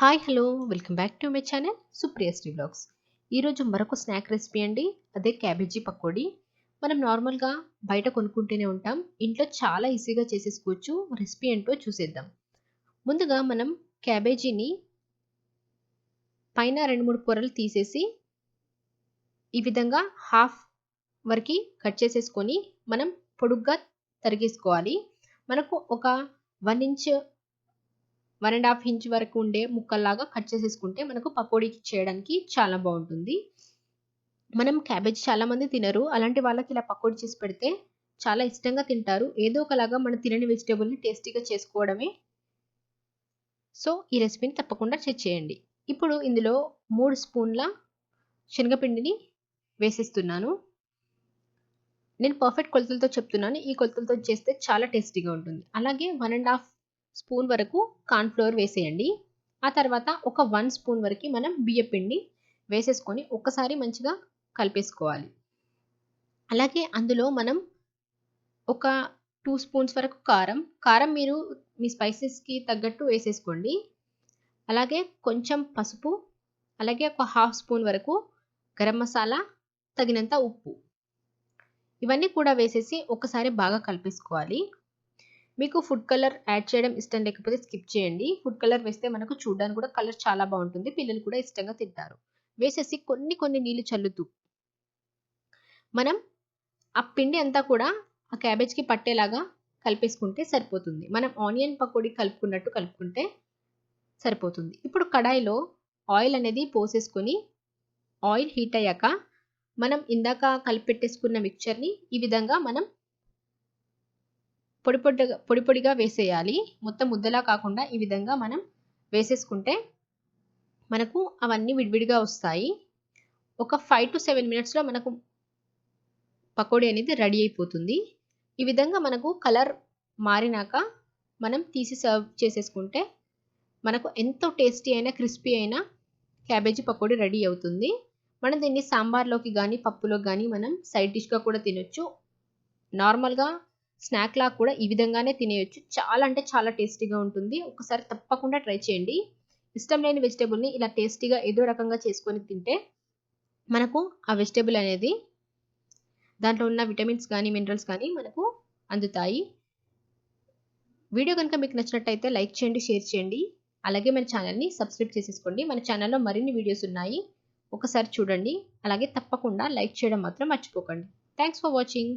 Hi hello. Welcome back to my channel Supriyasri blogs ఈరోజు మరొక snack recipe అండి. అదే క్యాబేజీ పకోడీ. మనం నార్మల్గా బయట కొనుక్కుంటూనే ఉంటాం. ఇంట్లో చాలా ఈజీగా చేసేసుకోవచ్చు. రెసిపీ ఏంటో చూసేద్దాం. ముందుగా మనం క్యాబేజీని పైన రెండు మూడు పొరలు తీసేసి ఈ విధంగా హాఫ్ వరకు కట్ చేసేసుకొని మనం పొడుగ్గా తరిగేసుకోవాలి. మనకు ఒక one inch one and half inch వరకు ఉండే ముక్కల్లాగా కట్ చేసేసుకుంటే మనకు పకోడీకి చేయడానికి చాలా బాగుంటుంది. మనం క్యాబేజ్ చాలా మంది తినరు. అలాంటి వాళ్ళకి ఇలా పకోడీ చేసి పెడితే చాలా ఇష్టంగా తింటారు. ఏదో ఒకలాగా మనం తినని వెజిటేబుల్ని టేస్టీగా చేసుకోవడమే. సో ఈ రెసిపీని తప్పకుండా చెక్ చేయండి. ఇప్పుడు ఇందులో మూడు స్పూన్ల శనగపిండిని వేసేస్తున్నాను. నేను పర్ఫెక్ట్ కొలతలతో చెప్తున్నాను. ఈ కొలతలతో చేస్తే చాలా టేస్టీగా ఉంటుంది. అలాగే వన్ అండ్ హాఫ్ స్పూన్ వరకు కార్న్ఫ్లోర్ వేసేయండి. ఆ తర్వాత ఒక వన్ స్పూన్ వరకు మనం బియ్యపిండి వేసేసుకొని ఒక్కసారి మంచిగా కలిపేసుకోవాలి. అలాగే అందులో మనం ఒక టూ స్పూన్స్ వరకు కారం కారం మీరు మీ స్పైసెస్కి తగ్గట్టు వేసేసుకోండి. అలాగే కొంచెం పసుపు అలాగే ఒక హాఫ్ స్పూన్ వరకు గరం మసాలా తగినంత ఉప్పు. ఇవన్నీ కూడా వేసేసి ఒకసారి బాగా కలిపేసుకోవాలి. మీకు ఫుడ్ కలర్ యాడ్ చేయడం ఇష్టం లేకపోతే స్కిప్ చేయండి. ఫుడ్ కలర్ వేస్తే మనకు చూడడానికి కూడా కలర్ చాలా బాగుంటుంది. పిల్లలు కూడా ఇష్టంగా తింటారు. వేసేసి కొన్ని కొన్ని నీళ్ళు చల్లుతూ మనం ఆ పిండి అంతా కూడా ఆ క్యాబేజ్కి పట్టేలాగా కలిపేసుకుంటే సరిపోతుంది. మనం ఆనియన్ పకోడీ కలుపుకున్నట్టు కలుపుకుంటే సరిపోతుంది. ఇప్పుడు కడాయిలో ఆయిల్ అనేది పోసేసుకొని ఆయిల్ హీట్ అయ్యాక మనం ఇందాక కలిపెట్టేసుకున్న మిక్చర్ని ఈ విధంగా మనం పొడి పొడిగా పొడి పొడిగా వేసేయాలి. మొత్తం ముద్దలా కాకుండా ఈ విధంగా మనం వేసేసుకుంటే మనకు అవన్నీ విడివిడిగా వస్తాయి. ఒక ఫైవ్ టు సెవెన్ మినిట్స్లో మనకు పకోడీ అనేది రెడీ అయిపోతుంది. ఈ విధంగా మనకు కలర్ మారినాక మనం తీసి సర్వ్ చేసేసుకుంటే మనకు ఎంతో టేస్టీ అయినా క్రిస్పీ అయినా క్యాబేజీ పకోడీ రెడీ అవుతుంది. మనం దీన్ని సాంబార్లోకి కానీ పప్పులోకి కానీ మనం సైడ్ డిష్గా కూడా తినొచ్చు. నార్మల్గా స్నాక్ లా కూడా ఈ విధంగానే తినేయొచ్చు. చాలా అంటే చాలా టేస్టీగా ఉంటుంది. ఒకసారి తప్పకుండా ట్రై చేయండి. ఇష్టం లేని వెజిటేబుల్ని ఇలా టేస్టీగా ఏదో రకంగా చేసుకొని తింటే మనకు ఆ వెజిటేబుల్ అనేది దాంట్లో ఉన్న విటమిన్స్ కానీ మినరల్స్ కానీ మనకు అందుతాయి. వీడియో కనుక మీకు నచ్చినట్టయితే లైక్ చేయండి షేర్ చేయండి. అలాగే మన ఛానల్ని సబ్స్క్రైబ్ చేసేసుకోండి. మన ఛానల్లో మరిన్ని వీడియోస్ ఉన్నాయి. ఒకసారి చూడండి. అలాగే తప్పకుండా లైక్ చేయడం మాత్రం మర్చిపోకండి. Thanks for watching.